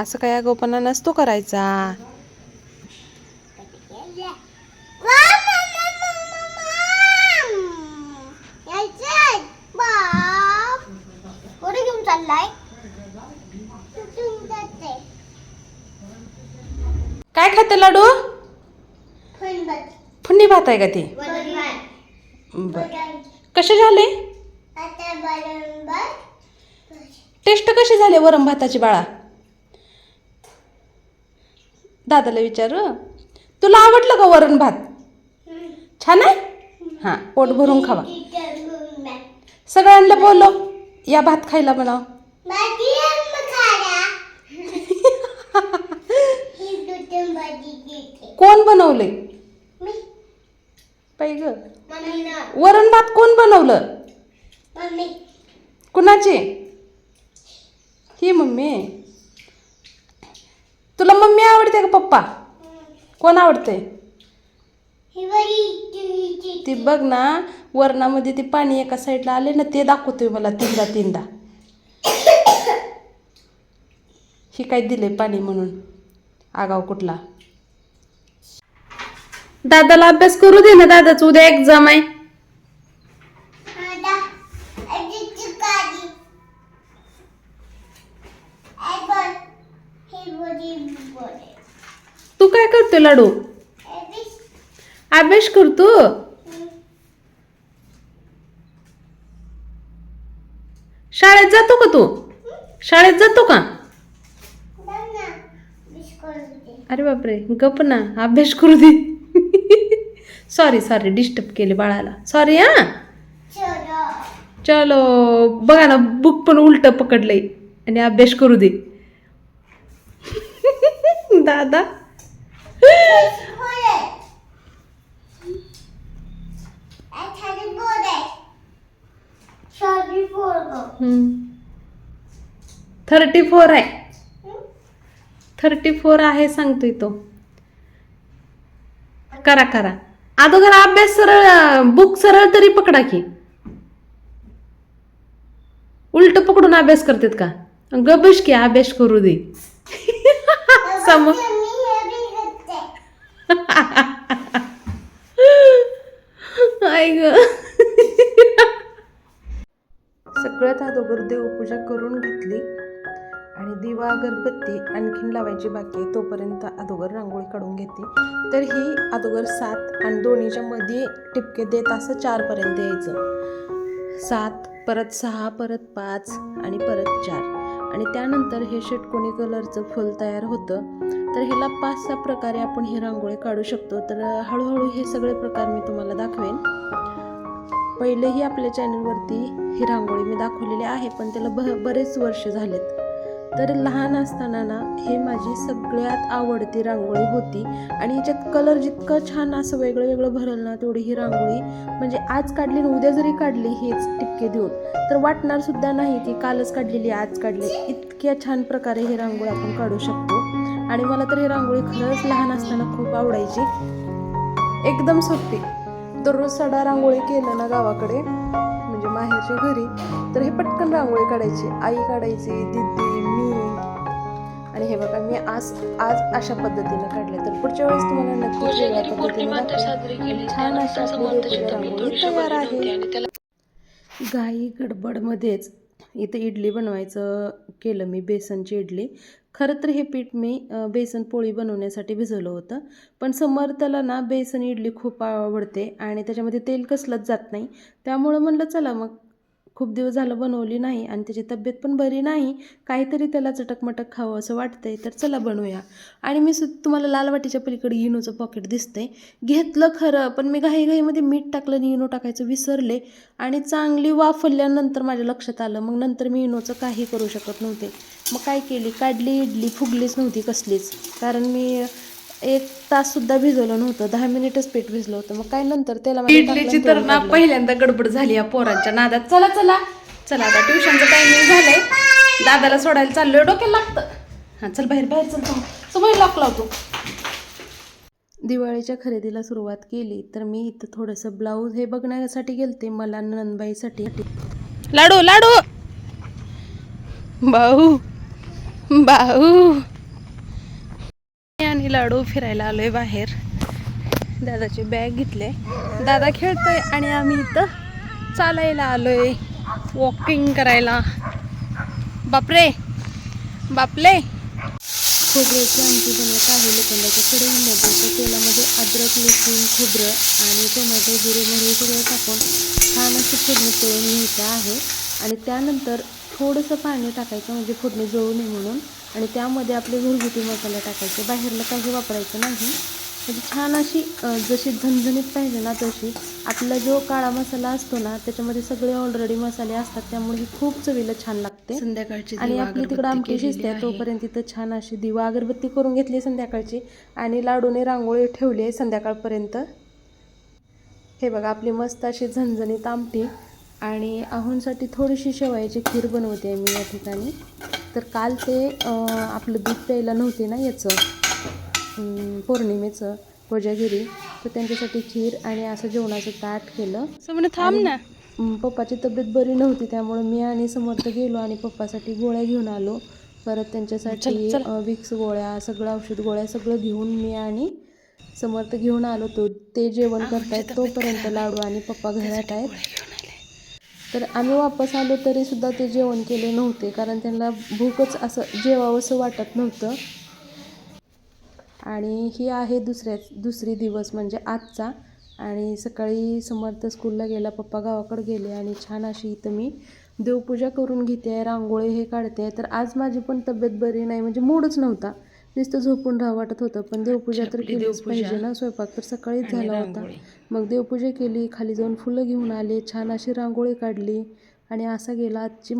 असं काही आगोपणा नसतो करायचा. काय खाते लाडू? फुंडी भात आहे का ते? बर. कसे झाले? टेस्ट कशी झाली वरम भाताची बाळा? दादाला विचारू तुला आवडलं का वरण भात? छान आहे. हां पोट भरून खावा. सगळ्यांना बोलव या भात खायला म्हणा कोण बनवले ग. वरण भात कोण बनवलं? कुणाची? ही मम्मी. तुला मम्मी आवडते का पप्पा? कोण आवडते ती बघ ना वरणामध्ये ते पाणी एका साईडला आले ना ते दाखवतोय मला तीनदा तीनदा. ही काय दिले पाणी म्हणून? आगाव कुठला? दादाला अभ्यास करू दे ना दादाच उद्या एक्झाम आहे. काय करतोय लाडू? अभ्यास करतो? शाळेत जातो का तू? शाळेत जातो का? अरे बापरे गप ना अभ्यास करू दे. सॉरी सॉरी डिस्टर्ब केले बाळाला. सॉरी हा? चलो बघा ना बुक पण उलट पकडलंय. आणि अभ्यास करू दे. दादा थर्टी फोर आहे. थर्टी फोर आहे सांगतोय तो. करा करा. अगोदर अभ्यास सरळ बुक सरळ तरी पकडा की. उलट पकडून अभ्यास करतात का? गबश की अभ्यास करू दे. समोर आई ग. सगळ्यात अगोदर देवपूजा करून घेतली आणि दिवा अगरबत्ती आणखीन लावायची बाकी आहे तोपर्यंत अगोदर रांगोळी काढून घेते तर ही अगोदर सात आणि दोन्हीच्या मध्ये टिपके देत असं चारपर्यंत यायचं. सात परत सहा परत पाच आणि परत चार. आणि त्यानंतर हे षटकोनी कलरचं फुल तयार होतं तर ह्याला पाच सहा प्रकारे आपण ही रांगोळी काढू शकतो. तर हळूहळू हे सगळे प्रकार मी तुम्हाला दाखवेन. पहिलेही आपल्या चॅनलवरती ही रांगोळी मी दाखवलेली आहे पण त्याला ब बरेच वर्ष झालेत. तर लहान असताना ना हे माझी सगळ्यात आवडती रांगोळी होती. आणि ह्याच्यात कलर जितकं छान असं वेगळं वेगळं भरल ना तेवढी ही रांगोळी म्हणजे आज काढली आणि उद्या जरी काढली हेच टिपके देऊन. तर वाटणार सुद्धा नाही की कालच काढलेली आज काढली. इतक्या छान प्रकारे ही रांगोळी आपण काढू शकतो. आणि मला तर ही रांगोळी खरंच लहान असताना खूप आवडायची. एकदम सोपी. दररोज सडा रांगोळी केलं ना गावाकडे म्हणजे माहेरच्या घरी तर हे पटकन रांगोळी काढायची. आई काढायची दिदी मी आणि हे बघा मी आज आज अशा पद्धतीनं काढले तर पुढच्या वेळेस तुम्हाला नक्कीच वेगळ्या पद्धतीने. छान अशी तयार आहे. घाई गडबडमध्येच इथं इडली बनवायचं केलं मी बेसनची इडली. खरं तर हे पीठ मी बेसन पोळी बनवण्यासाठी भिजवलं होतं. पण समर्थला ना बेसन इडली खूप आवडते आणि त्याच्यामध्ये तेल कसलंच जात नाही. त्यामुळं म्हणलं चला मग खूप दिवस झालं बनवली नाही आणि त्याची तब्येत पण बरी नाही काहीतरी त्याला चटकमटक खावं असं वाटतंय तर चला बनवूया. आणि मी सु तुम्हाला लालवाटीच्या पलीकडे इनोचं पॉकेट दिसतंय. घेतलं खरं पण मी घाईघाईमध्ये मीठ टाकलं आणि इनो टाकायचं विसरले आणि चांगली वाफरल्यानंतर माझ्या लक्षात आलं मग नंतर मी इनोचं काही करू शकत नव्हते. मग काय केली? काढली इडली फुगलीच नव्हती कसलीच. कारण मी एक तास सुद्धा भिजवलं नव्हतं. दहा मिनिटच पीठ भिजलं होतं. मग काय नंतर त्याला इडलीची तर ना पहिल्यांदा गडबड झाली या पोरांच्या नादात. चला चला. चला आता ट्युशनचं टायमिंग झालंय. दादाला सोडायला चाललोय. डोक्याला लागतं. हां चल बाहेर बाहेर चल जाऊ समोर लॉक लावतो. दिवाळीच्या खरेदीला सुरुवात केली तर मी इथं थोडंसं ब्लाऊज हे बघण्यासाठी गेलते. मला नंदबाईसाठी. लाडू लाडू. भाऊ भाऊ. आणि लाडू फिरायला आलो आहे बाहेर. दादाची बॅग घेतले दादा खेळतोय आणि आम्ही इथं चालायला आलो आहे वॉकिंग करायला. बापरे! बापले! खोबऱ्याची आमटी बनवत आहे. लोखंडाच्या कढईमध्ये तर तेलामध्ये अद्रक लसूण खोबरं आणि टोमॅटो जिरे मोहरी सगळं टाकून छान अशी फोडणी तळून घ्यायचं आहे. आणि त्यानंतर थोडंसं पाणी टाकायचं म्हणजे फोडणी जळू नये म्हणून. आणि त्यामध्ये आपले घरगुती मसाले टाकायचे. बाहेरला काही वापरायचं नाही. म्हणजे छान अशी जशी झणझणीत पाहिजे ना तशी आपला जो काळा मसाला असतो ना त्याच्यामध्ये सगळे ऑलरेडी मसाले असतात. त्यामुळे ही खूप चवीला छान लागते. संध्याकाळची आणि आपली तिकडं आमटी शिजते तोपर्यंत तिथं छान अशी दिवा अगरबत्ती करून घेतली संध्याकाळची. आणि लाडूने रांगोळी ठेवली आहे संध्याकाळपर्यंत. हे बघा आपली मस्त अशी झणझणीत आमटी. आणि आहूंसाठी थोडीशी शेवायची खीर बनवते आहे मी या ठिकाणी. तर काल ते आपलं दूध प्यायला नव्हते ना याचं पौर्णिमेचं कोजागिरी तर त्यांच्यासाठी खीर आणि असं जेवणाचं ताट केलं. थांब ना. पप्पाची तब्येत बरी नव्हती त्यामुळे मी आणि समर्थ गेलो आणि पप्पासाठी गोळ्या घेऊन आलो. परत त्यांच्यासाठी विक्स गोळ्या सगळं औषध गोळ्या सगळं घेऊन मी आणि समर्थ घेऊन आलो. तो ते जेवण करतायत तोपर्यंत लाडू आणि पप्पा घरात आहेत. तर आम्ही वापस आलो तरी सुद्धा ते जेवण केले नव्हते कारण त्यांना भूकच असं जेवावंसं वाटत नव्हतं. आणि ही आहे दुसऱ्या दुसरी दिवस म्हणजे आजचा. आणि सकाळी समर्थ स्कूलला गेला पप्पा गावाकडे गेले आणि छान अशी इथं मी देवपूजा करून घेते आहे रांगोळी हे काढते. आहे तर आज माझी पण तब्येत बरी नाही म्हणजे मूडच नव्हता. नुसतं झोपून राहा वाटत होतं. पण देवपूजा तर केलीच पाहिजे ना. स्वयंपाक तर सकाळीच झाला होता. मग देवपूजा केली खाली जाऊन फुलं घेऊन आले छान अशी रांगोळी काढली आणि असा गेला. आजची